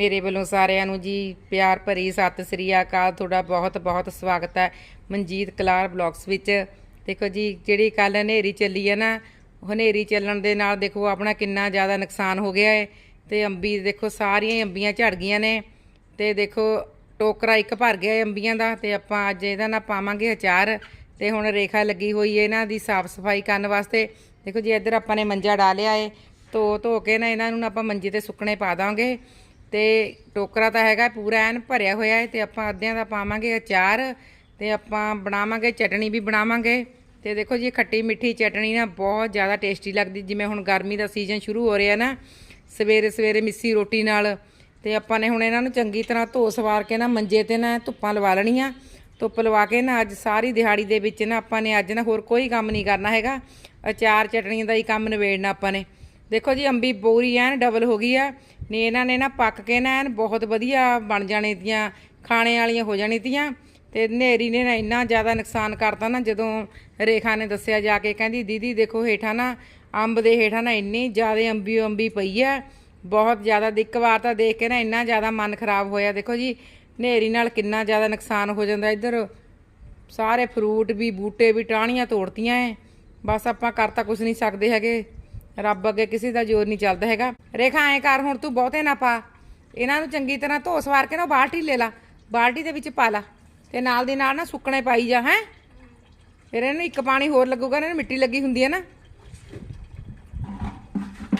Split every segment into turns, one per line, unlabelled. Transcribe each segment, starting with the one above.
ਮੇਰੇ ਵੱਲੋਂ ਸਾਰਿਆਂ ਨੂੰ ਜੀ ਪਿਆਰ ਭਰੀ ਸਤਿ ਸ੍ਰੀ ਅਕਾਲ। ਤੁਹਾਡਾ ਬਹੁਤ ਬਹੁਤ ਸਵਾਗਤ ਹੈ ਮਨਜੀਤ ਕਲਾਰ ਬਲੌਗਸ ਵਿੱਚ। ਦੇਖੋ ਜੀ, ਜਿਹੜੀ ਕੱਲ ਹਨੇਰੀ ਚੱਲੀ ਹੈ ਨਾ, ਹਨੇਰੀ ਚੱਲਣ ਦੇ ਨਾਲ ਦੇਖੋ ਆਪਣਾ ਕਿੰਨਾ ਜ਼ਿਆਦਾ ਨੁਕਸਾਨ ਹੋ ਗਿਆ ਹੈ ਤੇ ਅੰਬੀ ਦੇਖੋ ਸਾਰੀਆਂ ਹੀ ਅੰਬੀਆਂ ਝੜ ਗਈਆਂ ਨੇ। ਤੇ ਦੇਖੋ ਟੋਕਰਾ ਇੱਕ ਭਰ ਗਿਆ ਹੈ ਅੰਬੀਆਂ ਦਾ ਤੇ ਆਪਾਂ ਅੱਜ ਇਹਦਾ ਨਾਲ ਪਾਵਾਂਗੇ ਅਚਾਰ। ਤੇ ਹੁਣ ਰੇਖਾ ਲੱਗੀ ਹੋਈ ਹੈ ਇਹਨਾਂ ਦੀ ਸਾਫ਼ ਸਫ਼ਾਈ ਕਰਨ ਵਾਸਤੇ। ਦੇਖੋ ਜੀ, ਇੱਧਰ ਆਪਾਂ ਨੇ ਮੰਜਾ ਡਾਲਿਆ ਏ। ਧੋ ਧੋ ਕੇ ਨਾ ਇਹਨਾਂ ਨੂੰ ਨਾ ਆਪਾਂ ਮੰਜੇ ਤੇ ਸੁੱਕਣੇ ਪਾ ਦਾਂਗੇ। ਤੇ ਟੋਕਰਾ ਤਾਂ ਹੈਗਾ ਪੂਰਾ ਐਨ ਭਰਿਆ ਹੋਇਆ ਹੈ ਤੇ ਆਪਾਂ ਅੱਧਿਆਂ ਦਾ ਪਾਵਾਂਗੇ ਅਚਾਰ ਤੇ ਆਪਾਂ ਬਣਾਵਾਂਗੇ, ਚਟਣੀ ਵੀ ਬਣਾਵਾਂਗੇ ਤੇ ਦੇਖੋ ਜੀ ਖੱਟੀ ਮਿੱਠੀ ਚਟਣੀ ਨਾ ਬਹੁਤ ਜ਼ਿਆਦਾ ਟੇਸਟੀ ਲੱਗਦੀ। ਜਿਵੇਂ ਹੁਣ ਗਰਮੀ ਦਾ ਸੀਜ਼ਨ ਸ਼ੁਰੂ ਹੋ ਰਿਹਾ ਨਾ, ਸਵੇਰੇ ਸਵੇਰੇ ਮਿੱਸੀ ਰੋਟੀ ਨਾਲ ਤੇ ਆਪਾਂ ਨੇ ਹੁਣ ਇਹਨਾਂ ਨੂੰ ਚੰਗੀ ਤਰ੍ਹਾਂ ਧੋ ਸਵਾਰ ਕੇ ਨਾ ਮੰਜੇ ਤੇ ਨਾ ਧੁੱਪਾਂ ਲਵਾ ਲੈਣੀਆਂ। ਧੁੱਪ ਲਵਾ ਕੇ ਨਾ ਅੱਜ ਸਾਰੀ ਦਿਹਾੜੀ ਦੇ ਵਿੱਚ ਨਾ ਆਪਾਂ ਨੇ ਅੱਜ ਨਾ ਹੋਰ ਕੋਈ ਕੰਮ ਨਹੀਂ ਕਰਨਾ ਹੈਗਾ। ਅਚਾਰ ਚਟਣੀ ਦਾ ਹੀ ਕੰਮ ਨਿਬੇੜਨਾ ਆਪਾਂ ਨੇ। ਦੇਖੋ ਜੀ, ਅੰਬੀ ਪੂਰੀ ਐਨ ਡਬਲ ਹੋ ਗਈ ਆ। ਨੇ, ਇਹਨਾਂ ਨੇ ਨਾ ਪੱਕ ਕੇ ਨਾ ਐਨ ਬਹੁਤ ਵਧੀਆ ਬਣ ਜਾਣੇ ਤੀਆਂ, ਖਾਣੇ ਵਾਲੀਆਂ ਹੋ ਜਾਣੀ ਤੀਆਂ। ਤੇ ਨੇਰੀ ਨੇ ਨਾ ਇੰਨਾ ਜ਼ਿਆਦਾ ਨੁਕਸਾਨ ਕਰਤਾ ਨਾ, ਜਦੋਂ ਰੇਖਾ ਨੇ ਦੱਸਿਆ ਜਾ ਕੇ, ਕਹਿੰਦੀ, ਦੀਦੀ, ਦੇਖੋ ਹੇਠਾਂ ਨਾ, ਅੰਬ ਦੇ ਹੇਠਾਂ ਨਾ ਇੰਨੀ ਜ਼ਿਆਦਾ ਅੰਬੀ ਅੰਬੀ ਪਈ ਆ। ਬਹੁਤ ਜ਼ਿਆਦਾ ਇੱਕ ਵਾਰ ਤਾਂ ਦੇਖ ਕੇ ਨਾ ਇੰਨਾ ਜ਼ਿਆਦਾ ਮਨ ਖਰਾਬ ਹੋਇਆ। ਦੇਖੋ ਜੀ, ਨੇਰੀ ਨਾਲ ਕਿੰਨਾ ਜ਼ਿਆਦਾ ਨੁਕਸਾਨ ਹੋ ਜਾਂਦਾ ਇੱਧਰ। ਸਾਰੇ ਫਰੂਟ ਵੀ, ਬੂਟੇ ਵੀ, ਟਾਹਣੀਆਂ ਤੋੜਤੀਆਂ ਐ। ਬਸ ਆਪਾਂ ਕਰ ਤਾਂ ਕੁਝ ਨਹੀਂ ਸਕਦੇ ਹੈਗੇ। ਰੱਬ ਅੱਗੇ ਕਿਸੇ ਦਾ ਜ਼ੋਰ ਨਹੀਂ ਚੱਲਦਾ ਹੈਗਾ। ਰੇਖਾ, ਐ ਕਰ, ਹੁਣ ਤੂੰ ਬਹੁਤੇ ਨਾ ਪਾ। ਇਹਨਾਂ ਨੂੰ ਚੰਗੀ ਤਰ੍ਹਾਂ ਧੋ ਸਵਾਰ ਕੇ ਨਾ ਬਾਲਟੀ ਲੈ ਲਾ। ਬਾਲਟੀ ਦੇ ਵਿੱਚ ਪਾ ਲਾ। ਤੇ ਨਾਲ ਦੀ ਨਾਲ ਨਾ ਸੁੱਕਣੇ ਪਾਈ ਜਾ, ਹੈ। ਫਿਰ ਇਹਨੂੰ ਇੱਕ ਪਾਣੀ ਹੋਰ ਲੱਗੂਗਾ ਨਾ, ਇਹਨੂੰ ਮਿੱਟੀ ਲੱਗੀ ਹੁੰਦੀ ਹੈ ਨਾ।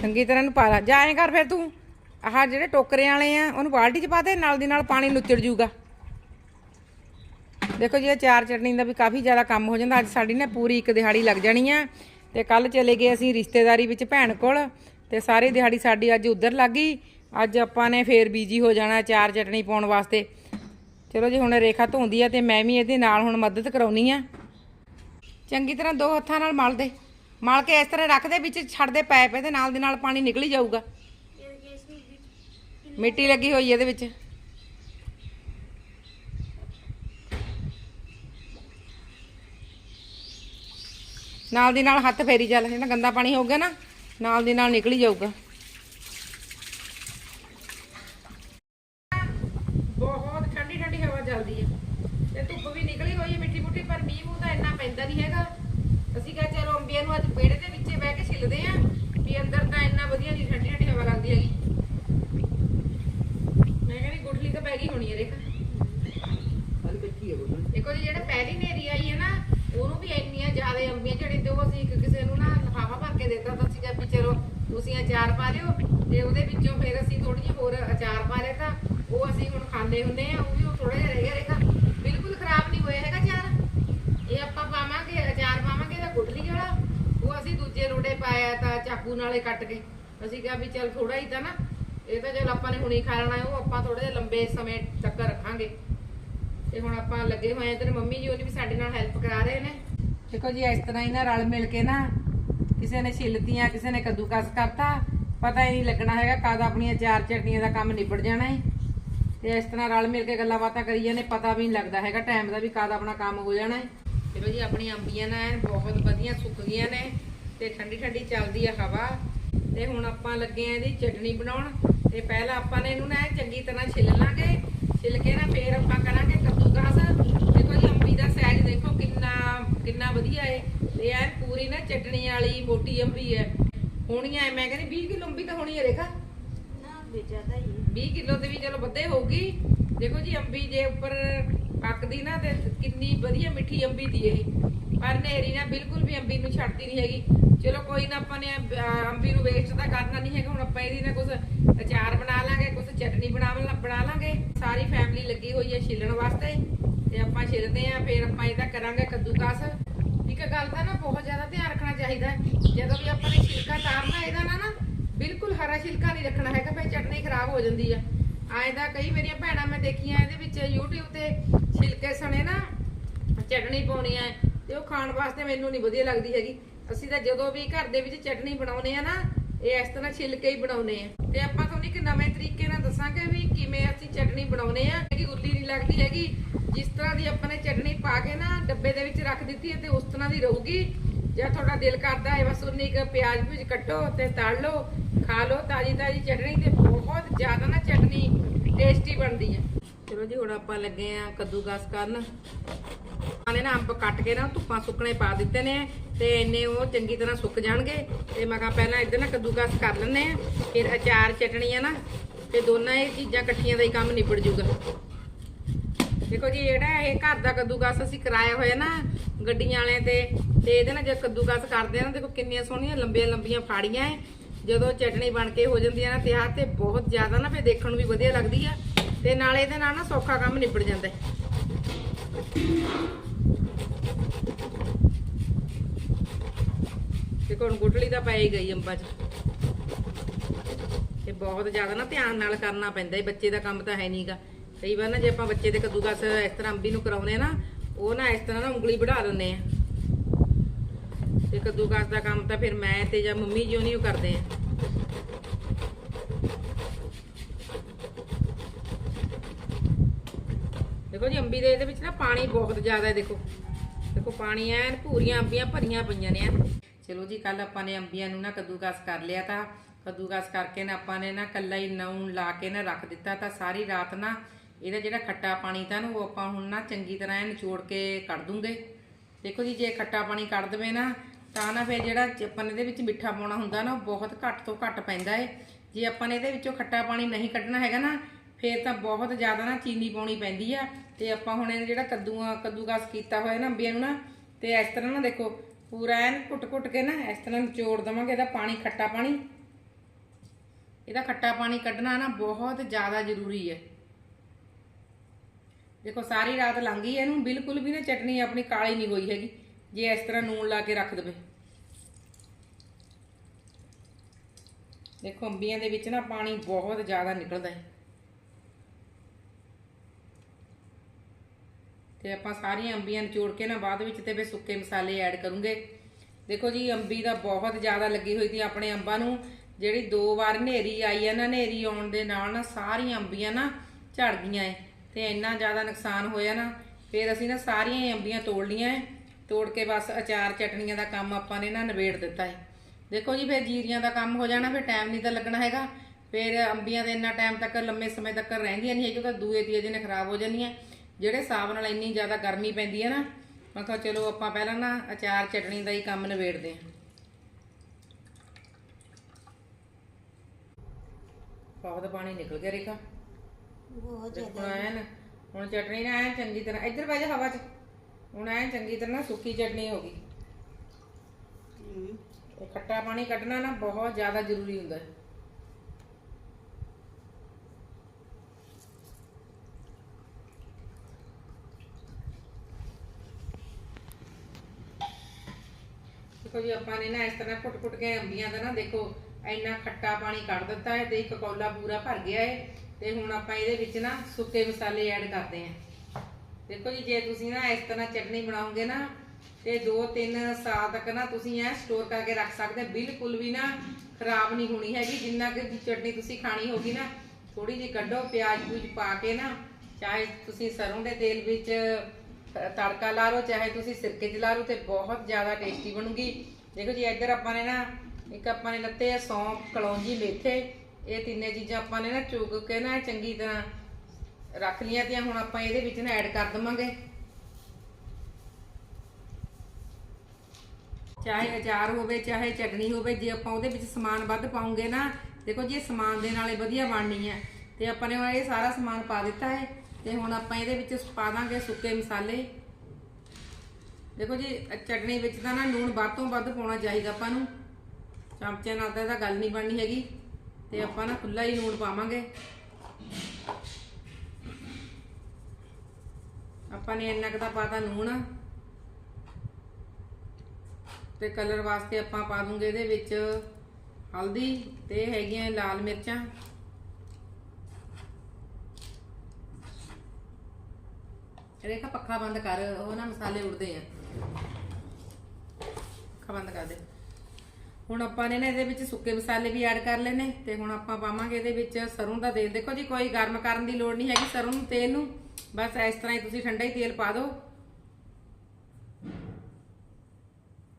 ਚੰਗੀ ਤਰ੍ਹਾਂ ਨੂੰ ਪਾ ਲਾ। ਜਾ ਐਂ ਕਰ ਫਿਰ ਤੂੰ, ਆਹ ਜਿਹੜੇ ਟੋਕਰੇ ਵਾਲੇ ਆ, ਉਹਨੂੰ ਬਾਲਟੀ 'ਚ ਪਾ ਦੇ, ਨਾਲ ਦੀ ਨਾਲ ਪਾਣੀ ਨੁੱਚੜ ਜੂਗਾ। ਦੇਖੋ ਜੀ, ਇਹ ਚਾਰ ਚਟਨੀ ਦਾ ਵੀ ਕਾਫੀ ਜ਼ਿਆਦਾ ਕੰਮ ਹੋ ਜਾਂਦਾ। ਅੱਜ ਸਾਡੀ ਨਾ ਪੂਰੀ ਇੱਕ ਦਿਹਾੜੀ ਲੱਗ ਜਾਣੀ ਆ। ਤੇ ਕੱਲ ਚਲੇ ਗਏ ਅਸੀਂ ਰਿਸ਼ਤੇਦਾਰੀ ਵਿੱਚ ਭੈਣ ਕੋਲ ਤੇ ਸਾਰੀ ਦਿਹਾੜੀ ਸਾਡੀ ਅੱਜ ਉਧਰ ਲੱਗ ਗਈ। ਅੱਜ ਆਪਾਂ ਨੇ ਫੇਰ ਬੀਜੀ ਹੋ ਜਾਣਾ ਚਾਰ ਚਟਣੀ ਪਾਉਣ ਵਾਸਤੇ। ਚਲੋ ਜੀ, ਹੁਣ ਰੇਖਾ ਧੋਂਦੀ ਆ ਤੇ ਮੈਂ ਵੀ ਇਹਦੇ ਨਾਲ ਹੁਣ ਮਦਦ ਕਰਾਉਣੀ ਆ। ਚੰਗੀ ਤਰ੍ਹਾਂ ਦੋ ਹੱਥਾਂ ਨਾਲ ਮਲ ਦੇ। ਮਲ ਕੇ ਇਸ ਤਰ੍ਹਾਂ ਰੱਖ ਦੇ, ਵਿੱਚ ਛੱਡ ਦੇ ਪੈਪ ਇਹਦੇ ਨਾਲ ਦੇ ਨਾਲ ਪਾਣੀ ਨਿਕਲ ਹੀ ਜਾਊਗਾ। ਮਿੱਟੀ ਲੱਗੀ ਹੋਈ ਇਹਦੇ ਵਿੱਚ। ਨਾਲ ਦੀ ਨਾਲ ਹੱਥ ਫੇਰੀ ਚੱਲ ਜਿਹੜਾ ਗੰਦਾ ਪਾਣੀ ਹੋਊਗਾ ਨਾ, ਨਾਲ ਦੀ ਨਾਲ ਨਿਕਲੀ ਜਾਊਗਾ ਬਹੁਤ ਠੰਡੀ ਠੰਡੀ ਹਵਾ ਚੱਲਦੀ ਹੈ ਤੇ ਧੁੱਪ ਵੀ ਨਿਕਲੀ ਹੋਈ ਹੈ ਮਿੱਠੀ ਮੁੱਠੀ ਪਰ ਮੀਂਹ ਮੂੰਹ ਤਾਂ ਇੰਨਾ ਪੈਂਦਾ ਨਹੀਂ ਹੈਗਾ ਅਸੀਂ ਕਿਹਾ ਚਲੋ ਅੰਬੀਆਂ ਨੂੰ ਅੱਜ ਵਿਹੜੇ ਦੇ ਵਿੱਚੇ ਬਹਿ ਕੇ ਛਿੱਲਦੇ ਆ ਵੀ ਅੰਦਰ ਤਾਂ ਇੰਨਾ ਵਧੀਆ ਨਹੀਂ ਠੰਡੀ ਠੰਡੀ ਹਵਾ ਲੱਗਦੀ ਹੈਗੀ ਮੈਂ ਕਹਿੰਦੀ ਗੁਠਲੀ ਤਾਂ ਪੈ ਗਈ ਹੋਣੀ ਹੈ ਦੇਖ ਦੇਖੋ ਜੀ ਜਿਹੜਾ ਪਹਿਲੀ ਨੇਰੀ ਆਈ ਹੈ ਨਾ ਉਹਨੂੰ ਵੀ ਇੰਨੀਆਂ ਜ਼ਿਆਦਾ ਅੰਬੀਆਂ ਝੜੀ ਤੇ ਉਹ ਅਸੀਂ ਇੱਕ ਕਿਸੇ ਨੂੰ ਨਾ ਲਿਫਾਫਾ ਭਰ ਕੇ ਦਿੱਤਾ ਤਾਂ ਅਸੀਂ ਕਿਹਾ ਵੀ ਚਲੋ ਤੁਸੀਂ ਅਚਾਰ ਪਾ ਲਿਓ ਤੇ ਉਹਦੇ ਵਿੱਚੋਂ ਫਿਰ ਅਸੀਂ ਥੋੜੀ ਜਿਹੀ ਹੋਰ ਅਚਾਰ ਪਾ ਲਿਆ ਤਾਂ ਉਹ ਅਸੀਂ ਹੁਣ ਖਾਂਦੇ ਹੁੰਦੇ ਆ ਉਹ ਵੀ ਉਹ ਥੋੜਾ ਜਿਹਾ ਰਹਿ ਗਿਆ ਰੇਗਾ ਬਿਲਕੁਲ ਖਰਾਬ ਨਹੀਂ ਹੋਇਆ ਹੈਗਾ ਅਚਾਰ। ਇਹ ਆਪਾਂ ਪਾਵਾਂਗੇ, ਅਚਾਰ ਪਾਵਾਂਗੇ ਤਾਂ ਗੁਟਲੀ ਵਾਲਾ। ਉਹ ਅਸੀਂ ਦੂਜੇ ਰੋੜੇ ਪਾਇਆ ਤਾਂ ਚਾਕੂ ਨਾਲੇ ਕੱਟ ਕੇ। ਅਸੀਂ ਕਿਹਾ ਵੀ ਚਲ ਥੋੜਾ ਹੀ ਤਾਂ ਨਾ, ਇਹ ਤਾਂ ਚਲ ਆਪਾਂ ਨੇ ਹੁਣੀ ਖਾ ਲੈਣਾ, ਉਹ ਆਪਾਂ ਥੋੜੇ ਜਿਹਾ ਲੰਬੇ ਸਮੇਂ ਤੱਕ ਰੱਖਾਂਗੇ। ਤੇ ਹੁਣ ਆਪਾਂ ਲੱਗੇ ਹੋਏ ਆ ਤੇ ਮੰਮੀ ਜੀ ਉਹਨੇ ਵੀ ਸਾਡੇ ਨਾਲ ਹੈਲਪ ਕਰਾ ਰਹੇ ਨੇ। ਦੇਖੋ ਜੀ, ਇਸ ਤਰ੍ਹਾਂ ਹੀ ਨਾ ਰਲ ਮਿਲ ਕੇ ਨਾ ਕਿਸੇ ਨੇ ਛਿੱਲਤੀਆਂ ਕਿਸੇ ਨੇ ਕੱਦੂਕਸ ਕਰਤਾ। ਪਤਾ ਹੀ ਨਹੀਂ ਲੱਗਣਾ ਹੈਗਾ ਕਦ ਆਪਣੀਆਂ ਚਾਰ ਚਟਨੀਆਂ ਦਾ ਕੰਮ ਨਿਬੜ ਜਾਣਾ ਹੈ ਤੇ ਇਸ ਤਰ੍ਹਾਂ ਰਲ ਮਿਲ ਕੇ ਗੱਲਾਂ ਬਾਤਾਂ ਕਰੀ ਜਾਂਦੇ, ਪਤਾ ਵੀ ਨਹੀਂ ਲੱਗਦਾ ਹੈਗਾ ਟਾਈਮ ਦਾ ਵੀ ਕਦ ਆਪਣਾ ਕੰਮ ਹੋ ਜਾਣਾ ਹੈ ਚਲੋ ਜੀ, ਆਪਣੀਆਂ ਅੰਬੀਆਂ ਨਾ ਬਹੁਤ ਵਧੀਆ ਸੁੱਕ ਗਈਆਂ ਨੇ ਤੇ ਠੰਡੀ ਠੰਡੀ ਚੱਲਦੀ ਆ ਹਵਾ। ਤੇ ਹੁਣ ਆਪਾਂ ਲੱਗੇ ਆ ਇਹਦੀ ਚਟਨੀ ਬਣਾਉਣ। ਤੇ ਪਹਿਲਾਂ ਆਪਾਂ ਨੇ ਇਹਨੂੰ ਨਾ ਚੰਗੀ ਤਰ੍ਹਾਂ ਛਿੱਲ ਲਾਂਗੇ। ਛਿੱਲ ਕੇ ਨਾ ਫੇਰ ਆਪਾਂ ਕਰਾਂਗੇ ਕੱਦੂਕਸ। ਦੇਖੋ ਜੀ, ਅੰਬੀ ਦਾ ਸਾਈਜ਼ ਦੇਖੋ ਕਿੰਨਾ ਕਿੰਨਾ ਵਧੀਆ ਏ। ਤੇ ਐਨ ਪੂਰੀ ਨਾ ਚਟਨੀ ਵਾਲੀ ਮੋਟੀ ਅੰਬੀ ਹੈ ਹੋਣੀਆਂ ਐ ਮੈਂ ਕਹਿੰਦੀ 20 ਕਿਲੋ ਅੰਬੀ ਤਾਂ ਹੋਣੀ ਹੈ ਰੇਖਾ 20 ਕਿਲੋ ਤੇ ਵੀ ਚਲੋ ਵੱਧੇ ਹੋਊਗੀ। ਦੇਖੋ ਜੀ ਅੰਬੀ ਜੇ ਉੱਪਰ ਪੱਕਦੀ ਨਾ ਤੇ ਕਿੰਨੀ ਵਧੀਆ ਮਿੱਠੀ ਅੰਬੀ ਦੀ ਇਹ। ਪਰ ਨੇਰੀ ਨਾ ਬਿਲਕੁਲ ਵੀ ਅੰਬੀ ਨੂੰ ਛੱਡਦੀ ਨਹੀਂ ਹੈਗੀ। ਚਲੋ ਕੋਈ ਨਾ ਆਪਾਂ ਨੇ ਅਹ, ਅੰਬੀ ਨੂੰ ਵੇਸਟ ਤਾਂ ਕਰਨਾ ਨਹੀਂ ਹੈਗਾ। ਹੁਣ ਆਪਾਂ ਇਹਦੀ ਨਾ ਕੁਝ ਅਚਾਰ ਬਣਾ ਲਾਂਗੇ ਕੁਝ ਚਟਨੀ ਬਣਾ ਲਾ- ਬਣਾ ਲਾਂਗੇ। ਸਾਰੀ ਫੈਮਿਲੀ ਲੱਗੀ ਹੋਈ ਹੈ ਛਿੱਲਣ ਵਾਸਤੇ। ਤੇ ਆਪਾਂ ਛਿੱਲਦੇ ਆਂ ਫਿਰ ਆਪਾਂ ਇਹਦਾ ਕਰਾਂਗੇ ਕੱਦੂਕਸ। ਇੱਕ ਗੱਲ ਤਾਂ ਨਾ ਬਹੁਤ ਜ਼ਿਆਦਾ ਧਿਆਨ ਰੱਖਣਾ ਚਾਹੀਦਾ ਹੈ। ਜਦੋਂ ਵੀ ਆਪਾਂ ਨੇ ਛਿਲਕਾ ਤਾਰਨਾ, ਇਹਦਾ ਨਾ ਨਾ ਬਿਲਕੁਲ ਹਰਾ ਛਿਲਕਾ ਨਹੀਂ ਰੱਖਣਾ ਹੈਗਾ ਫਿਰ ਚਟਨੀ ਖਰਾਬ ਹੋ ਜਾਂਦੀ ਆ। ਐਂ ਦਾ ਕਈ ਮੇਰੀਆਂ ਭੈਣਾਂ ਮੈਂ ਦੇਖੀਆਂ ਇਹਦੇ ਵਿੱਚ YouTube ਤੇ ਛਿਲਕੇ ਸਣੇ ਨਾ ਚਟਨੀ ਪਾਉਣੀ ਆ, ਤੇ ਉਹ ਖਾਣ ਵਾਸਤੇ ਮੈਨੂੰ ਨਹੀਂ ਵਧੀਆ ਲੱਗਦੀ ਹੈਗੀ। ਅਸੀਂ ਤਾਂ ਜਦੋਂ ਵੀ ਘਰ ਦੇ ਵਿੱਚ ਚਟਨੀ ਬਣਾਉਨੇ ਆ ਨਾ, ਇਹ ਇਸ ਤਰ੍ਹਾਂ ਛਿਲਕੇ ਹੀ ਬਣਾਉਨੇ ਆ। ਤੇ ਆਪਾਂ ਤੁਹਾਨੂੰ ਇੱਕ ਨਵੇਂ ਤਰੀਕੇ ਨਾਲ ਦੱਸਾਂਗੇ ਵੀ ਕਿਵੇਂ ਅਸੀਂ ਚਟਨੀ ਬਣਾਉਨੇ ਆ, ਕਿ ਗੁੱਲੀ ਨਹੀਂ ਲੱਗਦੀ ਹੈਗੀ। ਜਿਸ ਤਰ੍ਹਾਂ ਦੀ ਆਪਾਂ ਨੇ ਚਟਨੀ ਪਾ ਕੇ ਨਾ ਡੱਬੇ ਦੇ ਵਿੱਚ ਰੱਖ ਦਿੱਤੀ ਹੈ ਤੇ ਉਸ ਤਰ੍ਹਾਂ ਦੀ ਰਹੂਗੀ। ਜੇ ਤੁਹਾਡਾ ਦਿਲ ਕਰਦਾ ਹੈ, ਬਸ ਉਨੀ ਕੁ ਪਿਆਜ਼ ਵਿੱਚ ਕੱਟੋ ਤੇ ਤਲ ਲਓ, ਖਾ ਲਓ, ਤਾਜੀ ਤਾਜੀ ਚਟਣੀ ਤੇ ਬਹੁਤ ਜ਼ਿਆਦਾ ਨਾ ਚਟਨੀ ਟੇਸਟੀ ਬਣਦੀ ਹੈ। ਚਲੋ ਜੀ, ਹੁਣ ਆਪਾਂ ਲੱਗੇ ਆ ਕੱਦੂਕਸ ਕਰਨ। ਆਨੇ ਨਾ ਅੰਬ ਕੱਟ ਕੇ ਨਾ ਧੁੱਪਾਂ ਸੁੱਕਣੇ ਪਾ ਦਿੱਤੇ ਨੇ ਤੇ ਇੰਨੇ ਉਹ ਚੰਗੀ ਤਰ੍ਹਾਂ ਸੁੱਕ ਜਾਣਗੇ। ਤੇ ਮੈਂ ਕਿਹਾ ਪਹਿਲਾਂ ਇੱਧਰ ਨਾ ਕੱਦੂਕਸ ਕਰ ਲੈਣੇ ਆ ਫਿਰ ਅਚਾਰ, ਚਟਣੀ ਆ ਨਾ, ਤੇ ਦੋਨਾਂ ਇਹ ਚੀਜ਼ਾਂ ਇਕੱਠੀਆਂ ਦਾ ਹੀ ਕੰਮ ਨਿਬੜ ਜੂਗਾ ਦੇਖੋ ਜੀ ਜਿਹੜਾ ਇਹ ਘਰ ਦਾ ਕੱਦੂਕਸ ਅਸੀਂ ਕਰਾਇਆ ਹੋਇਆ ਨਾ ਗੱਡੀਆਂ ਵਾਲਿਆਂ ਤੇ ਤੇ ਇਹਦੇ ਨਾਲ ਜੇ ਕੱਦੂਕਸ ਕਰਦੇ ਆ ਨਾ, ਦੇਖੋ ਕਿੰਨੀਆਂ ਸੋਹਣੀਆਂ ਲੰਬੀਆਂ ਲੰਬੀਆਂ ਫਾੜੀਆਂ ਐ। ਜਦੋਂ ਚਟਣੀ ਬਣ ਕੇ ਹੋ ਜਾਂਦੀ ਆ ਨਾ ਤਿਆਰ ਤੇ ਬਹੁਤ ਜ਼ਿਆਦਾ ਨਾ ਫੇ ਦੇਖਣ ਨੂੰ ਵੀ ਵਧੀਆ ਲੱਗਦੀ ਆ। ਤੇ ਨਾਲੇ ਇਹਦੇ ਨਾਲ ਨਾ ਸੌਖਾ ਕੰਮ ਨਿਬੜ ਜਾਂਦਾ ਦੇਖੋ ਹੁਣ ਗੁਟਲੀ ਤਾਂ ਪੈ ਗਈ ਅੰਬਾ 'ਚ। ਤੇ ਬਹੁਤ ਜ਼ਿਆਦਾ ਨਾ ਧਿਆਨ ਨਾਲ ਕਰਨਾ ਪੈਂਦਾ ਇਹ ਬੱਚੇ ਦਾ ਕੰਮ ਤਾਂ ਹੈ ਨਹੀਂਗਾ ਕਈ ਵਾਰ ਨਾ ਜੇ ਆਪਾਂ ਬੱਚੇ ਦੇ ਕੱਦੂਕਸ ਇਸ ਤਰ੍ਹਾਂ ਅੰਬੀ ਨੂੰ ਕਰਾਉਨੇ ਆ ਨਾ, ਉਹ ਨਾ ਇਸ ਤਰ੍ਹਾਂ ਨਾ ਉਂਗਲੀ ਵਢਾ ਦਿੰਦੇ ਆ। ਤੇ ਕੱਦੂਕਸ ਦਾ ਕੰਮ ਤਾਂ ਫਿਰ ਮੈਂ ਤੇ ਜਾਂ ਮੰਮੀ ਜੀ ਨਹੀਂ ਕਰਦੇ ਆ। ਦੇਖੋ ਜੀ, ਅੰਬੀ ਦੇ ਇਹਦੇ ਵਿੱਚ ਨਾ ਪਾਣੀ ਬਹੁਤ ਜ਼ਿਆਦਾ ਹੈ, ਦੇਖੋ। ਦੇਖੋ, ਪਾਣੀ ਐਨ ਪੂਰੀਆਂ ਅੰਬੀਆਂ ਭਰੀਆਂ ਪਈਆਂ ਨੇ ਚਲੋ ਜੀ ਕੱਲ ਆਪਾਂ ਨੇ ਅੰਬੀਆਂ ਨੂੰ ਨਾ ਕੱਦੂਕਸ ਕਰ ਲਿਆ ਤਾਂ, ਕੱਦੂਕਸ ਕਰਕੇ ਨਾ ਆਪਾਂ ਨੇ ਨਾ ਕੱਲਾ ਹੀ ਨੌਣ ਲਾ ਕੇ ਨਾ ਰੱਖ ਦਿੱਤਾ ਤਾਂ ਸਾਰੀ ਰਾਤ ਨਾ ਇਹਦਾ ਜਿਹੜਾ ਖੱਟਾ ਪਾਣੀ ਤਾਂ ਨਾ ਉਹ ਆਪਾਂ ਹੁਣ ਨਾ ਚੰਗੀ ਤਰ੍ਹਾਂ ਐਨ ਨਿਚੋੜ ਕੇ ਕੱਢ ਦੂੰਗੇ। ਦੇਖੋ ਜੀ, ਜੇ ਖੱਟਾ ਪਾਣੀ ਕੱਢ ਦਵੇ ਨਾ, ਤਾਂ ਨਾ ਫਿਰ ਜਿਹੜਾ ਆਪਾਂ ਇਹਦੇ ਵਿੱਚ ਮਿੱਠਾ ਪਾਉਣਾ ਹੁੰਦਾ ਨਾ, ਉਹ ਬਹੁਤ ਘੱਟ ਤੋਂ ਘੱਟ ਪੈਂਦਾ ਏ। ਜੇ ਆਪਾਂ ਨੇ ਇਹਦੇ ਵਿੱਚੋਂ ਖੱਟਾ ਪਾਣੀ ਨਹੀਂ ਕੱਢਣਾ ਹੈਗਾ ਨਾ, ਫਿਰ ਤਾਂ ਬਹੁਤ ਜ਼ਿਆਦਾ ਨਾ ਚੀਨੀ ਪਾਉਣੀ ਪੈਂਦੀ ਆ। ਤੇ ਆਪਾਂ ਹੁਣ ਇਹ ਜਿਹੜਾ ਕੱਦੂਆਂ, ਕੱਦੂਕਸ ਕੀਤਾ ਹੋਇਆ ਨਾ ਅੰਬੀਆਂ ਨੂੰ ਨਾ, ਤੇ ਇਸ ਤਰ੍ਹਾਂ ਨਾ ਦੇਖੋ, ਪੂਰਾ ਐਨ ਘੁੱਟ-ਘੁੱਟ ਕੇ ਨਾ ਇਸ ਤਰ੍ਹਾਂ ਨਿਚੋੜ ਦਵਾਂਗੇ ਇਹਦਾ ਪਾਣੀ, ਖੱਟਾ ਪਾਣੀ। ਇਹਦਾ ਖੱਟਾ ਪਾਣੀ ਕੱਢਣਾ ਨਾ ਬਹੁਤ ਜ਼ਿਆਦਾ ਜ਼ਰੂਰੀ ਹੈ ਦੇਖੋ, ਸਾਰੀ ਰਾਤ ਲੰਘ ਗਈ ਇਹਨੂੰ, ਬਿਲਕੁਲ ਵੀ ਨਾ ਚਟਨੀ ਆਪਣੀ ਕਾਲੀ ਨਹੀਂ ਹੋਈ ਹੈਗੀ। ਜੇ ਇਸ ਤਰ੍ਹਾਂ ਨੂਨ ਲਾ ਕੇ ਰੱਖ ਦਵੇ। ਦੇਖੋ, ਅੰਬੀਆਂ ਦੇ ਵਿੱਚ ਨਾ ਪਾਣੀ ਬਹੁਤ ਜ਼ਿਆਦਾ ਨਿਕਲਦਾ ਹੈ। ਤੇ ਆਪਾਂ ਸਾਰੀਆਂ ਅੰਬੀਆਂ ਨਿਚੋੜ ਕੇ ਨਾ ਬਾਅਦ ਵਿੱਚ ਤੇ ਫਿਰ ਸੁੱਕੇ ਮਸਾਲੇ ਐਡ ਕਰੂੰਗੇ। ਦੇਖੋ ਜੀ, ਅੰਬੀ ਦਾ ਬਹੁਤ ਜ਼ਿਆਦਾ ਲੱਗੀ ਹੋਈ ਸੀ ਆਪਣੇ ਅੰਬਾਂ ਨੂੰ। ਜਿਹੜੀ ਦੋ ਵਾਰ ਹਨੇਰੀ ਆਈ ਹੈ ਨਾ, ਹਨੇਰੀ ਆਉਣ ਦੇ ਨਾਲ ਨਾ ਸਾਰੀਆਂ ਅੰਬੀਆਂ ਨਾ ਝੜ ਗਈਆਂ ਏ ਤੇ ਇੰਨਾ ਜ਼ਿਆਦਾ ਨੁਕਸਾਨ ਹੋਇਆ ਨਾ, ਫਿਰ ਅਸੀਂ ਨਾ ਸਾਰੀਆਂ ਹੀ ਅੰਬੀਆਂ ਤੋੜ ਲੀਆਂ ਤੋੜ ਕੇ ਬਸ ਅਚਾਰ ਚਟਣੀਆਂ ਦਾ ਕੰਮ ਆਪਾਂ ਨੇ ਨਾ ਨਿਬੇੜ ਦਿੱਤਾ ਹੈ। ਦੇਖੋ ਜੀ, ਫਿਰ ਜੀਰੀਆਂ ਦਾ ਕੰਮ ਹੋ ਜਾਣਾ, ਫਿਰ ਟਾਈਮ ਨਹੀਂ ਤਾਂ ਲੱਗਣਾ ਹੈਗਾ। ਫਿਰ ਅੰਬੀਆਂ ਦੇ ਇੰਨਾ ਟਾਈਮ ਤੱਕ, ਲੰਮੇ ਸਮੇਂ ਤੱਕ ਰਹਿੰਦੀਆਂ ਨਹੀਂ ਹੈਗੀਆਂ, ਤਾਂ ਦੂਏ ਤੀਏ ਦਿਨ ਖਰਾਬ ਹੋ ਜਾਂਦੀਆਂ। ਜਿਹੜੇ ਹਿਸਾਬ ਨਾਲ ਇੰਨੀ ਜ਼ਿਆਦਾ ਗਰਮੀ ਪੈਂਦੀ ਹੈ ਨਾ, ਮੈਂ ਕਿਹਾ ਚਲੋ ਆਪਾਂ ਪਹਿਲਾਂ ਨਾ ਅਚਾਰ ਚਟਣੀ ਦਾ ਹੀ ਕੰਮ ਨਿਬੇੜਦੇ ਹਾਂ। ਬਹੁਤ ਪਾਣੀ ਨਿਕਲ ਗਿਆ ਰੇਖਾ।
ਬਹੁਤ
ਦੇਖੋ ਐਨ ਹੁਣ ਚਟਣੀ ਨਾ ਐਨ ਚੰਗੀ ਤਰ੍ਹਾਂ ਇੱਧਰ ਬਹਿ ਜਾ ਹਵਾ 'ਚ। ਹੁਣ ਐਨ ਚੰਗੀ ਤਰ੍ਹਾਂ ਸੁੱਕੀ ਚਟਣੀ ਹੋ ਗਈ।
ਹਮ,
ਇਹ ਖੱਟਾ ਪਾਣੀ ਕੱਢਣਾ ਨਾ ਬਹੁਤ ਜ਼ਿਆਦਾ ਜ਼ਰੂਰੀ ਹੁੰਦਾ ਹੈ। ਦੇਖੋ ਜੀ ਆਪਾਂ ਨੇ ਨਾ ਇਸ ਤਰ੍ਹਾਂ ਕੁੱਟ-ਕੁੱਟ ਕੇ ਅੰਬੀਆਂ ਦਾ ਨਾ ਦੇਖੋ ਇੰਨਾ ਖੱਟਾ ਪਾਣੀ ਕੱਢ ਦਿੱਤਾ ਹੈ ਤੇ ਇੱਕ ਕੌਲਾ ਪੂਰਾ ਭਰ ਗਿਆ ਹੈ। ਤੇ ਹੁਣ ਆਪਾਂ ਇਹਦੇ ਵਿੱਚ ਨਾ ਸੁੱਕੇ ਮਸਾਲੇ ਐਡ ਕਰਦੇ ਹਾਂ। ਦੇਖੋ ਜੀ, ਜੇ ਤੁਸੀਂ ਨਾ ਇਸ ਤਰ੍ਹਾਂ ਚਟਨੀ ਬਣਾਉਂਗੇ ਨਾ, ਤੇ 2-3 ਸਾਲ ਤੱਕ ਨਾ ਤੁਸੀਂ ਇਹ ਸਟੋਰ ਕਰਕੇ ਰੱਖ ਸਕਦੇ ਬਿਲਕੁਲ ਵੀ ਨਾ ਖਰਾਬ ਨਹੀਂ ਹੋਣੀ ਹੈਗੀ। ਜਿੰਨਾ ਕਿ ਚਟਨੀ ਤੁਸੀਂ ਖਾਣੀ ਹੋਗੀ ਨਾ ਥੋੜੀ ਜਿਹੀ ਕੱਢੋ, ਪਿਆਜ਼ ਪੂਜ ਪਾ ਕੇ ਨਾ, ਚਾਹੇ ਤੁਸੀਂ ਸਰੋਂ ਦੇ ਤੇਲ ਵਿੱਚ ਤੜਕਾ ਲਾ ਲਓ, ਚਾਹੇ ਤੁਸੀਂ ਸਿਰਕੇ 'ਚ ਲਾ ਲਓ, ਤੇ ਬਹੁਤ ਜ਼ਿਆਦਾ ਟੇਸਟੀ ਬਣੂਗੀ। ਦੇਖੋ ਜੀ, ਇੱਧਰ ਆਪਾਂ ਨੇ ਨਾ, ਇੱਕ ਆਪਾਂ ਨੇ ਲੱਤੇ ਆ, ਸੌਂਫ, ਕਲੌਂਜੀ, ਮੇਥੇ ਇਹ ਤਿੰਨੇ ਚੀਜ਼ਾਂ ਆਪਾਂ ਨੇ ਨਾ ਚੁਗ ਕੇ ਨਾ ਚੰਗੀ ਤਰ੍ਹਾਂ ਰੱਖ ਲੀਆਂ ਤੇ ਹੁਣ ਆਪਾਂ ਇਹਦੇ ਵਿੱਚ ਨਾ ਐਡ ਕਰ ਦਵਾਂਗੇ। ਚਾਹੇ ਅਚਾਰ ਹੋਵੇ, ਚਾਹੇ ਚਟਣੀ ਹੋਵੇ, ਜੇ ਆਪਾਂ ਉਹਦੇ ਵਿੱਚ ਸਮਾਨ ਵੱਧ ਪਾਉਂਗੇ ਨਾ, ਦੇਖੋ ਜੀ, ਇਹ ਸਮਾਨ ਦੇ ਨਾਲੇ ਵਧੀਆ ਬਣਨੀ ਹੈ। ਤੇ ਆਪਾਂ ਨੇ ਇਹ ਸਾਰਾ ਸਮਾਨ ਪਾ ਦਿੱਤਾ ਹੈ। ਤੇ ਹੁਣ ਆਪਾਂ ਇਹਦੇ ਵਿੱਚ ਪਾ ਦਾਂਗੇ ਸੁੱਕੇ ਮਸਾਲੇ। ਦੇਖੋ ਜੀ ਅ- ਚਟਣੀ ਵਿੱਚ ਤਾਂ ਨਾ ਲੂਣ ਵੱਧ ਤੋਂ ਵੱਧ ਪਾਉਣਾ ਚਾਹੀਦਾ ਆਪਾਂ ਨੂੰ। ਚਮਚੇ ਨਾਲ ਤਾਂ ਇਹਦਾ ਗੱਲ ਨਹੀਂ ਬਣਨੀ ਹੈਗੀ। ਤੇ ਆਪਾਂ ਨਾ ਖੁੱਲਾ ਹੀ ਲੂਣ ਪਾਵਾਂਗੇ। ਆਪਾਂ ਨੇ ਇੰਨਾ ਕੁ ਤਾਂ ਪਾਤਾ ਲੂਣ ਤੇ ਕਲਰ ਵਾਸਤੇ ਆਪਾਂ ਪਾ ਦੂੰਗੇ ਇਹਦੇ ਵਿੱਚ ਹਲਦੀ ਤੇ ਹੈਗੀਆਂ ਲਾਲ ਮਿਰਚਾਂ। ਰੇਖਾ ਪੱਖਾ ਬੰਦ ਕਰ, ਉਹ ਨਾ ਮਸਾਲੇ ਉੜਦੇ ਆ। ਪੱਖਾ ਬੰਦ ਕਰ ਦੇ। ਹੁਣ ਆਪਾਂ ਨੇ ਨਾ ਇਹਦੇ ਵਿੱਚ ਸੁੱਕੇ ਮਸਾਲੇ ਵੀ ਐਡ ਕਰ ਲੈਨੇ ਤੇ ਹੁਣ ਆਪਾਂ ਪਾਵਾਂਗੇ ਇਹਦੇ ਵਿੱਚ ਸਰੋਂ ਦਾ ਤੇਲ। ਦੇਖੋ ਜੀ, ਕੋਈ ਗਰਮ ਕਰਨ ਦੀ ਲੋੜ ਨਹੀਂ ਹੈਗੀ ਸਰੋਂ ਨੂੰ, ਤੇਲ ਨੂੰ। ਬਸ ਇਸ ਤਰ੍ਹਾਂ ਹੀ ਤੁਸੀਂ ਠੰਡਾ ਹੀ ਤੇਲ ਪਾ ਦਿਓ।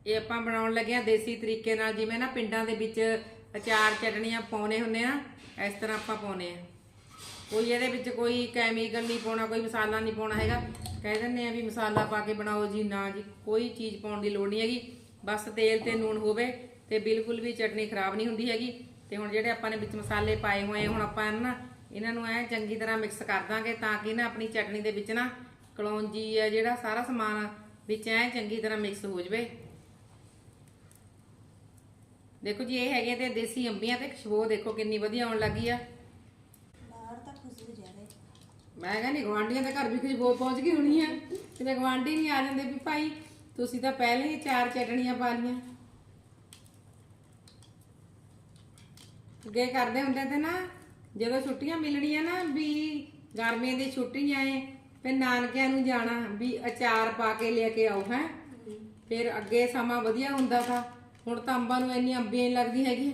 ਇਹ ਆਪਾਂ ਬਣਾਉਣ ਲੱਗੇ ਆ ਦੇਸੀ ਤਰੀਕੇ ਨਾਲ, ਜਿਵੇਂ ਨਾ ਪਿੰਡਾਂ ਦੇ ਵਿੱਚ ਅਚਾਰ ਚਟਣੀਆਂ ਪਾਉਨੇ ਹੁੰਨੇ ਆ, ਇਸ ਤਰ੍ਹਾਂ ਆਪਾਂ ਪਾਉਨੇ ਆ। ਕੋਈ ਇਹਦੇ ਵਿੱਚ ਕੋਈ ਕੈਮੀਕਲ ਨਹੀਂ ਪਾਉਣਾ, ਕੋਈ ਮਸਾਲਾ ਨਹੀਂ ਪਾਉਣਾ ਹੈਗਾ। ਕਹਿ ਦਿੰਦੇ ਆ ਵੀ ਮਸਾਲਾ ਪਾ ਕੇ ਬਣਾਓ ਜੀ, ਨਾ ਜੀ, ਕੋਈ ਚੀਜ਼ ਪਾਉਣ ਦੀ ਲੋੜ ਨਹੀਂ ਹੈਗੀ। ਬਸ ਤੇਲ ਤੇ ਨੂਣ ਹੋਵੇ। ਤੇ ਬਿਲਕੁਲ ਵੀ ਚਟਨੀ ਖਰਾਬ ਨਹੀਂ ਹੁੰਦੀ ਹੈਗੀ। ਤੇ ਹੁਣ ਜਿਹੜੇ ਆਪਾਂ ਨੇ ਵਿੱਚ ਮਸਾਲੇ ਪਾਏ ਹੋਏ ਹੁਣ ਆਪਾਂ ਇਹਨਾਂ ਨਾ ਇਹਨਾਂ ਨੂੰ ਐ ਚੰਗੀ ਤਰ੍ਹਾਂ ਮਿਕਸ ਕਰ ਦਾਂਗੇ ਤਾਂ ਕਿ ਨਾ ਆਪਣੀ ਚਟਨੀ ਦੇ ਵਿੱਚ ਨਾ ਕਲੌਂਜੀ ਆ ਜਿਹੜਾ ਸਾਰਾ ਸਮਾਨ ਵਿੱਚ ਐ ਚੰਗੀ ਤਰ੍ਹਾਂ ਮਿਕਸ ਹੋ ਜਵੇ। ਦੇਖੋ ਜੀ ਇਹ ਹੈਗੇ ਤੇ ਦੇਸੀ ਅੰਬੀਆਂ ਤੇ ਖੁਸ਼ਬੂ ਦੇਖੋ ਕਿੰਨੀ ਵਧੀਆ ਆਉਣ ਲੱਗੀ ਆ।
ਬਾਹਰ ਤਾਂ ਖੁਸ਼ਬੂ ਜ਼ਿਆਦਾ ਹੈ।
ਮੈਂ ਕਹਿੰਦੀ ਗਵਾਂਢੀਆਂ ਦੇ ਘਰ ਵੀ ਖੁਸ਼ਬੂ ਪਹੁੰਚ ਗਈ ਹੋਣੀ ਆ। ਕਿਤੇ ਗਵਾਂਢੀ ਨਹੀਂ ਆ ਜਾਂਦੇ ਵੀ ਭਾਈ ਤੁਸੀਂ ਤਾਂ ਪਹਿਲੇ ਹੀ ਚਾਰ ਚਟਣੀਆਂ ਪਾ ਲੀਆਂ ਅੱਗੇ ਕਰਦੇ ਹੁੰਦੇ ਤੇ ਨਾ ਜਦੋਂ ਛੁੱਟੀਆਂ ਮਿਲਣੀਆਂ ਨਾ ਵੀ ਗਰਮੀਆਂ ਦੀ ਛੁੱਟੀਆਂ ਏ ਫਿਰ ਨਾਨਕਿਆਂ ਨੂੰ ਜਾਣਾ ਵੀ ਅਚਾਰ ਪਾ ਕੇ ਲੈ ਕੇ ਆਓ ਹੈ। ਫਿਰ ਅੱਗੇ ਸਮਾਂ ਵਧੀਆ ਹੁੰਦਾ ਸੀ ਹੁਣ ਤਾਂ ਅੰਬਾਂ ਨੂੰ ਇੰਨੀ ਅੰਬੀਆਂ ਨਹੀਂ ਲੱਗਦੀ ਹੈਗੀ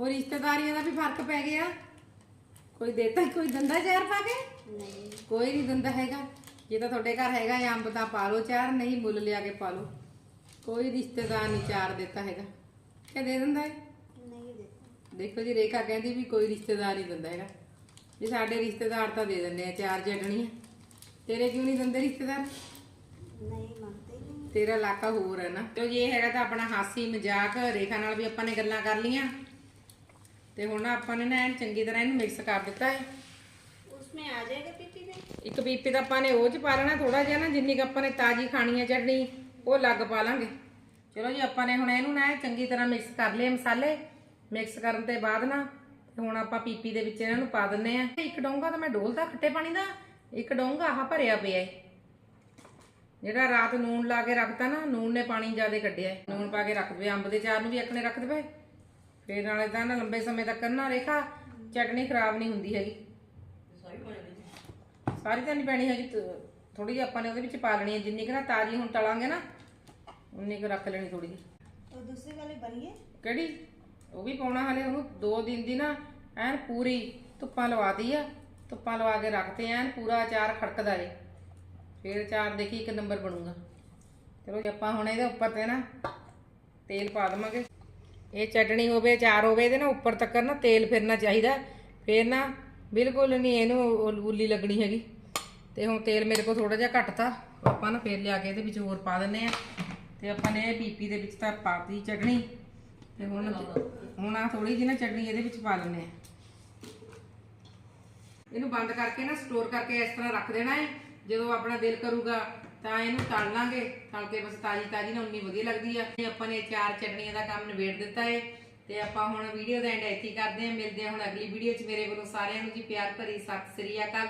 ਉਹ ਰਿਸ਼ਤੇਦਾਰੀਆਂ ਦਾ ਵੀ ਫ਼ਰਕ ਪੈ ਗਿਆ। ਕੋਈ ਦੇਤਾ ਕੋਈ ਦੰਦਾ ਚਾਰ ਪਾ ਕੇ?
ਨਹੀਂ।
ਕੋਈ ਨਹੀਂ ਦਿੰਦਾ ਹੈਗਾ। ਜੇ ਤਾਂ ਤੁਹਾਡੇ ਘਰ ਹੈਗਾ ਇਹ ਅੰਬ ਤਾਂ ਪਾ ਲਓ ਚਾਰ ਨਹੀਂ ਮੁੱਲ ਲਿਆ ਕੇ ਪਾ ਲਓ। ਕੋਈ ਰਿਸ਼ਤੇਦਾਰ ਨਹੀਂ ਚਾਰ ਦਿੱਤਾ ਹੈਗਾ। ਕਿ ਦੇ ਦਿੰਦਾ ਹੈ
ਦੇਖੋ
ਜੀ ਰੇਖਾ ਕਹਿੰਦੀ ਵੀ ਕੋਈ ਰਿਸ਼ਤੇਦਾਰ ਨਹੀਂ ਦਿੰਦਾ ਹੈਗਾ। ਜੇ ਸਾਡੇ ਰਿਸ਼ਤੇਦਾਰ ਤਾਂ ਦੇ ਦਿੰਦੇ ਆ ਚਾਰ ਜੱਟਣੀ ਤੇਰੇ ਕਿਉਂ ਨਹੀਂ ਦਿੰਦੇ ਰਿਸ਼ਤੇਦਾਰ?
ਨਹੀਂ ਮੰਗਦੇ
ਤੇਰਾ ਲਾਕਾ ਹੋਰ ਹੈ ਨਾ। ਤੇ ਜੇ ਹੈਗਾ ਤਾਂ ਆਪਣਾ ਹਾਸੀ ਮਜ਼ਾਕ ਰੇਖਾ ਨਾਲ ਵੀ ਆਪਾਂ ਨੇ ਗੱਲਾਂ ਕਰ ਲਈਆਂ। ਤੇ ਹੁਣ ਆਪਾਂ ਨੇ ਨਾ ਐਨ ਚੰਗੀ ਤਰ੍ਹਾਂ ਇਹਨੂੰ ਮਿਕਸ ਕਰ ਦਿੱਤਾ ਹੈ
ਉਸਮੇ ਆ ਜਾਏਗਾ ਪੀਪੀ ਦੇ
ਇੱਕ ਪੀਪੀ ਦਾ ਆਪਾਂ ਨੇ ਉਹ ਚ ਪਾ ਲੈਣਾ ਥੋੜਾ ਜਿਹਾ ਨਾ ਜਿੰਨੀ ਕ ਆਪਾਂ ਨੇ ਤਾਜ਼ੀ ਖਾਣੀ ਹੈ ਚਟਣੀ ਉਹ ਲੱਗ ਪਾ ਲਾਂਗੇ। ਚਲੋ ਜੀ ਆਪਾਂ ਨੇ ਹੁਣ ਇਹਨੂੰ ਨਾ ਚੰਗੀ ਤਰ੍ਹਾਂ ਮਿਕਸ ਕਰ ਲਏ ਮਸਾਲੇ। ਮਿਕਸ ਕਰਨ ਤੇ ਬਾਅਦ ਨਾ ਹੁਣ ਆਪਾਂ ਪੀਪੀ ਦੇ ਵਿੱਚ ਇਹਨਾਂ ਨੂੰ ਪਾ ਦਿੰਨੇ ਆ ਇੱਕ ਡੋਂਗਾ ਤਾਂ ਮੈਂ ਡੋਲਦਾ ਖੱਟੇ ਪਾਣੀ ਦਾ ਇੱਕ ਡੋਂਗਾ ਆਹ ਭਰਿਆ ਪਿਆ ਹੈ। ਜਿਹੜਾ ਰਾਤ ਨੂਨ ਲਾ ਕੇ ਰੱਖਤਾ ਨਾ ਨੂਨ ਨੇ ਪਾਣੀ ਜ਼ਿਆਦਾ ਕੱਢਿਆ ਨੂਨ ਪਾ ਕੇ ਰੱਖ ਦਵੇ ਅੰਬ ਦੇ ਚਾਰ ਨੂੰ ਵੀ ਅੱਕਣੇ ਰੱਖ ਦਵੇ। ਫੇਰ ਨਾਲੇ ਤਾਂ ਨਾ ਲੰਬੇ ਸਮੇਂ ਤੱਕ ਨਾ ਰੇਖਾ ਚਟਨੀ ਖਰਾਬ ਨਹੀਂ ਹੁੰਦੀ ਹੈਗੀ। ਸਾਰੀ ਤਾਂ ਨਹੀਂ ਪੈਣੀ ਹੈਗੀ ਥੋੜੀ ਜਿਹੀ ਆਪਾਂ ਨੇ ਉਹਦੇ ਵਿੱਚ ਪਾ ਲੈਣੀ ਹੈ। ਜਿੰਨੀ ਕਿ ਨਾ ਤਾਜ਼ੀ ਹੁਣ ਤਲਾਂਗੇ ਨਾ ਉਨੀ ਕੁ ਰੱਖ ਲੈਣੀ ਥੋੜੀ ਜਿਹੀ।
ਉਹ ਦੂਸਰੀ ਵਾਲੀ ਬਣ
ਕਿਹੜੀ? ਉਹ ਵੀ ਪਾਉਣਾ ਹਲੇ ਉਹਨੂੰ 2 ਦਿਨ ਦੀ ਨਾ, ਐਨ ਪੂਰੀ ਧੁੱਪਾਂ ਲਵਾਤੀ ਆ, ਧੁੱਪਾਂ ਲਵਾ ਕੇ ਰੱਖਤੇ ਐਨ ਪੂਰਾ ਅਚਾਰ ਖੜਕਦਾ ਰੇ ਫਿਰ ਅਚਾਰ ਦੇਖੀ ਇੱਕ ਨੰਬਰ ਬਣੂਗਾ। ਚਲੋ ਜੀ, ਆਪਾਂ ਹੁਣ ਇਹਦੇ ਉੱਪਰ ਤੇ ਨਾ ਤੇਲ ਪਾ ਦਵਾਂਗੇ। ਇਹ ਚਟਣੀ ਹੋਵੇ, ਅਚਾਰ ਹੋਵੇ, ਇਹਦੇ ਨਾ ਉੱਪਰ ਤੱਕ ਨਾ ਤੇਲ ਫਿਰਨਾ ਚਾਹੀਦਾ। ਫਿਰ ਨਾ ਬਿਲਕੁਲ ਨਹੀਂ ਇਹਨੂੰ ਉਲ- ਉੱਲੀ ਲੱਗਣੀ ਹੈਗੀ। ਤੇ ਹੁਣ ਤੇਲ ਮੇਰੇ ਕੋਲ ਥੋੜਾ ਜਿਹਾ ਘੱਟ ਤਾ ਆਪਾਂ ਨਾ ਫੇਰ ਲਿਆ ਕੇ ਇਹਦੇ ਵਿੱਚ ਹੋਰ ਪਾ ਦਿੰਨੇ ਆ। ਤੇ ਆਪਾਂ ਨੇ ਇਹ ਪੀਪੀ ਦੇ ਵਿੱਚ ਤਾਂ ਪਾਤੀ ਚਟਣੀ। ਤੇ ਹੁਣ ਹੁਣ ਆ ਥੋੜੀ ਜਿਹੀ ਨਾ ਚਟਣੀ ਇਹਦੇ ਵਿੱਚ ਪਾ ਲੈਂਦੇ ਆ ਇਹਨੂੰ ਬੰਦ ਕਰਕੇ ਨਾ ਸਟੋਰ ਕਰਕੇ ਇਸ ਤਰ੍ਹਾਂ ਰੱਖ ਦੇਣਾ ਹੈ ਜਦੋਂ ਆਪਣਾ ਦਿਲ ਕਰੂਗਾ ਤਾਂ ਇਹਨੂੰ ਤਲ ਲਾਂਗੇ। ਤਲ ਕੇ ਬਸ ਤਾਜੀ ਤਾਜੀ ਨਾ ਉਨੀ ਵਧੀਆ ਲੱਗਦੀ ਆ। ਆਪਾਂ ਨੇ ਚਾਰ ਚਟਣੀਆਂ ਦਾ ਕੰਮ ਨਿਬੇੜ ਦਿੱਤਾ ਏ। ਤੇ ਆਪਾਂ ਹੁਣ ਵੀਡੀਓ ਦਾ ਐਂਡ ਇੱਥੇ ਕਰਦੇ ਹਾਂ। ਮਿਲਦੇ ਹਾਂ ਹੁਣ ਅਗਲੀ ਵੀਡੀਓ 'ਚ। ਮੇਰੇ ਵੱਲੋਂ ਸਾਰਿਆਂ ਨੂੰ ਜੀ ਪਿਆਰ ਭਰੀ ਸਤਿ ਸ੍ਰੀ ਅਕਾਲ।